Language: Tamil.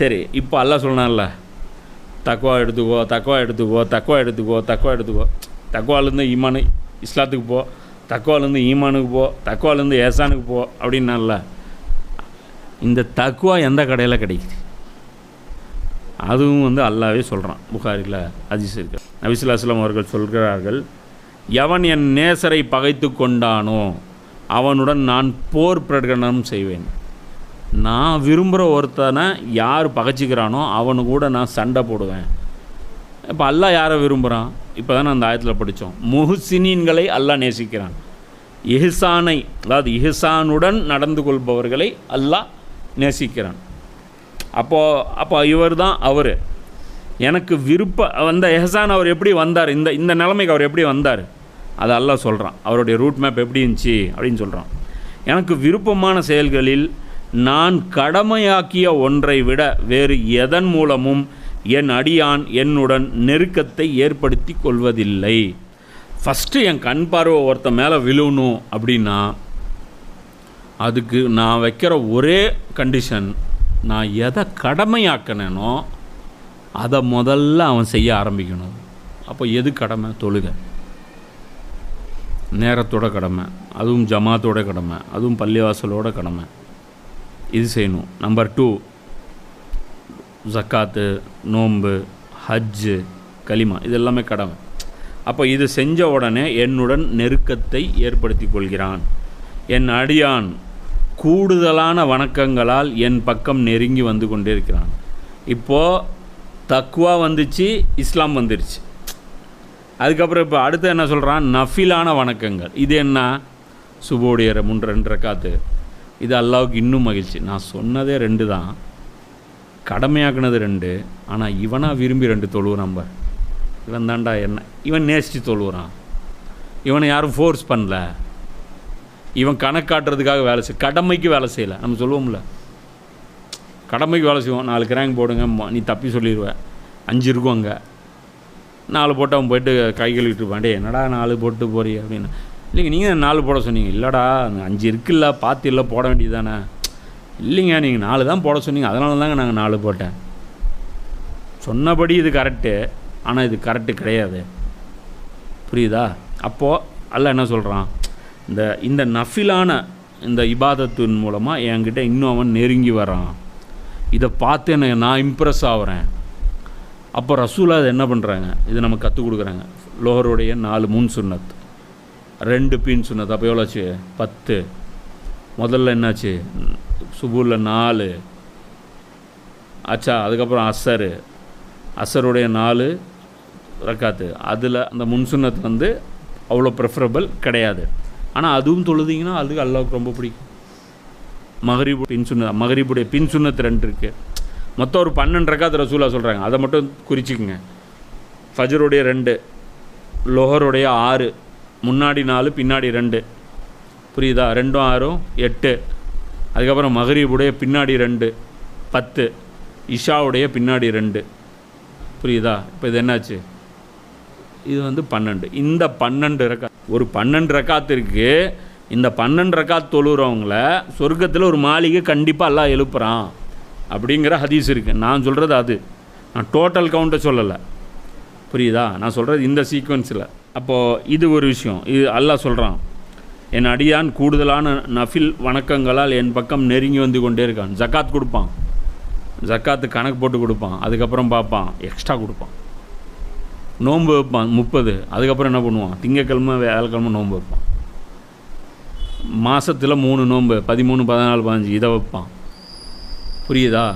சரி இப்போ அல்லாஹ் சொன்னான்ல தக்குவா எடுத்துக்கோ தக்குவா எடுத்துக்கோ தக்குவா எடுத்துக்கோ தக்குவா எடுத்துக்கோ. தக்குவாலேருந்து ஈமானு இஸ்லாத்துக்கு போ தக்குவாலேருந்து ஈமானுக்கு போ தக்குவாலேருந்து ஏசானுக்கு போ அப்படின்னால இந்த தக்குவா எந்த கடையில் கிடைக்குது? அதுவும் வந்து அல்லாவே சொல்கிறான் புகாரில் அதிஸ் இருக்க. நபிசுல்லாஸ்லாம் அவர்கள் சொல்கிறார்கள் எவன் என் நேசரை பகைத்து கொண்டானோ அவனுடன் நான் போர் பிரகடனம் செய்வேன். நான் விரும்புகிற ஒருத்தனை யார் பகைச்சிக்கிறானோ அவனு கூட நான் சண்டை போடுவேன். இப்போ அல்லாஹ் யாரை விரும்புகிறான் இப்போ தானே அந்த ஆயத்தில் படித்தோம் முஹ்சினீன்களை அல்லாஹ் நேசிக்கிறான். இஹ்சானை அதாவது இஹ்சானுடன் நடந்து கொள்பவர்களை அல்லாஹ் நேசிக்கிறான். அப்போது அப்போ இவர் தான் அவர். எனக்கு விருப்ப வந்த எஹசான் அவர் எப்படி வந்தார்? இந்த இந்த நிலைமைக்கு அவர் எப்படி வந்தார்? அதை அல்லாஹ் சொல்கிறான் அவருடைய ரூட் மேப் எப்படி இருந்துச்சு அப்படின்னு சொல்கிறான் எனக்கு விருப்பமான செயல்களில் நான் கடமையாக்கிய ஒன்றை விட வேறு எதன் மூலமும் என் அடியான் என்னுடன் நெருக்கத்தை ஏற்படுத்தி கொள்வதில்லை. ஃபஸ்ட்டு என் கண் பார்வை ஒருத்தன் மேலே விழுணும் அப்படின்னா அதுக்கு நான் வைக்கிற ஒரே கண்டிஷன் நான் எதை கடமையாக்கினேனோ அதை முதல்ல அவன் செய்ய ஆரம்பிக்கணும். அப்போ எது கடமை? தொழுகை. நேரத்தோட கடமை அதுவும் ஜமாத்தோட கடமை அதுவும் பள்ளிவாசலோட கடமை. இது செய்யணும். நம்பர் டூ ஜக்காத்து நோன்பு ஹஜ்ஜு கலிமா இது எல்லாமே கடமை. அப்போ இது செஞ்ச உடனே என்னுடன் நெருக்கத்தை ஏற்படுத்தி கொள்கிறான். என் அடியான் கூடுதலான வணக்கங்களால் என் பக்கம் நெருங்கி வந்து கொண்டிருக்கிறான் இப்போது தக்குவா வந்துச்சு இஸ்லாம் வந்துருச்சு. அதுக்கப்புறம் இப்போ அடுத்து என்ன சொல்கிறான் நஃபிலான வணக்கங்கள். இது என்ன? சுபோடியரை முன் ரெண்டு ரக்காத்து. இது அல்லாவுக்கு இன்னும் மகிழ்ச்சி. நான் சொன்னதே ரெண்டு தான். கடமையாக்குனது ரெண்டு. ஆனால் இவனாக விரும்பி ரெண்டு தொழுவுறான் பார். இவன் தாண்டா என்ன? இவன் நேசித்து தொழுவுறான். இவனை யாரும் ஃபோர்ஸ் பண்ணல. இவன் கணக்காட்டுறதுக்காக வேலை செய் கடமைக்கு வேலை செய்யலை. நம்ம சொல்லுவோம்ல. கடமைக்கு வேலை செய்வோம். நாலு கிராங்க் போடுங்க நீ தப்பி சொல்லிடுவ அஞ்சு இருக்கும் அங்கே. நாலு போட்டு அவன் போயிட்டு கை கழுவிட்டு இருப்பான். டே என்னடா நாலு போட்டு போறிய அப்படின்னு. இல்லைங்க நீங்கள் நாலு போட சொன்னீங்க. இல்லைடா அஞ்சு இருக்குல்ல பார்த்து இல்லை போட வேண்டியது தானே இல்லைங்க நீங்கள் நாலு தான் போட சொன்னீங்க. அதனால தாங்க நாங்கள் நாலு போட்டேன். சொன்னபடி இது கரெக்டு ஆனால் இது கரெக்டு கிடையாது. புரியுதா? அப்போது அல்ல என்ன சொல்கிறான் இந்த இந்த நஃபிலான இந்த இபாதத்தின் மூலமாக என்கிட்ட இன்னும் அவன் நெருங்கி வரான். இதை பார்த்து என்ன நான் இம்ப்ரெஸ் ஆகுறேன் அப்போ ரசூலா அதை என்ன பண்ணுறாங்க இது நம்ம கற்றுக் கொடுக்குறாங்க. லோஹருடைய நாலு முன் சுண்ணத் ரெண்டு பின் சொன்னது. அப்போ எவ்வளோச்சு பத்து. முதல்ல என்னாச்சு? சுபூரில் நாலு. ஆச்சா அதுக்கப்புறம் அசரு. அசருடைய நாலு ரக்காத்து. அதில் அந்த முன்சுன்னத்து வந்து அவ்வளோ ப்ரிஃபரபிள் கிடையாது. ஆனால் அதுவும் தொழுதிங்கன்னா அதுக்கு அல்லாவுக்கு ரொம்ப பிடிக்கும். மகரிபு பின் சுன்ன மகரிபுடைய பின் சுண்ணத்து ரெண்டு இருக்குது மொத்தம் ஒரு பன்னெண்டு ரக்காத்து ரசூலா சொல்கிறாங்க அதை மட்டும் குறிச்சிக்கோங்க. ஃபஜருடைய ரெண்டு லொஹருடைய ஆறு. முன்னாடி நாலு பின்னாடி ரெண்டு. புரியுதா? ரெண்டும் ஆறும் எட்டு. அதுக்கப்புறம் மகரீபுடைய பின்னாடி ரெண்டு பத்து. இஷாவுடைய பின்னாடி ரெண்டு. புரியுதா? இப்போ இது என்னாச்சு? இது வந்து பன்னெண்டு. இந்த பன்னெண்டு ரக்கா ஒரு பன்னெண்டு ரக்காத்திற்கு இந்த பன்னெண்டு ரக்காத் தொழுகிறவங்கள சொர்க்கத்தில் ஒரு மாளிகை கண்டிப்பாக எல்லாம் எழுப்புறான். அப்படிங்கிற ஹதீஸ் இருக்குது நான் சொல்கிறது அது. நான் டோட்டல் கவுண்ட்டை சொல்லலை. புரியுதா? நான் சொல்கிறது இந்த சீக்வன்ஸில் அப்போது இது ஒரு விஷயம். இது அல்லாஹ் சொல்கிறான் என் அடியான் கூடுதலான நஃபில் வணக்கங்களால் என் பக்கம் நெருங்கி வந்து கொண்டே இருக்கான். ஜக்காத் கொடுப்பான். ஜக்காத்து கணக்கு போட்டு கொடுப்பான். அதுக்கப்புறம் பார்ப்பான் எக்ஸ்ட்ரா கொடுப்பான். நோன்பு வைப்பான் முப்பது. அதுக்கப்புறம் என்ன பண்ணுவான்? திங்கக்கிழமை வேலைக்கிழமை நோன்பு வைப்பான். மாதத்தில் மூணு நோன்பு பதிமூணு பதினாலு பதினஞ்சு இதை வைப்பான். புரியுதா?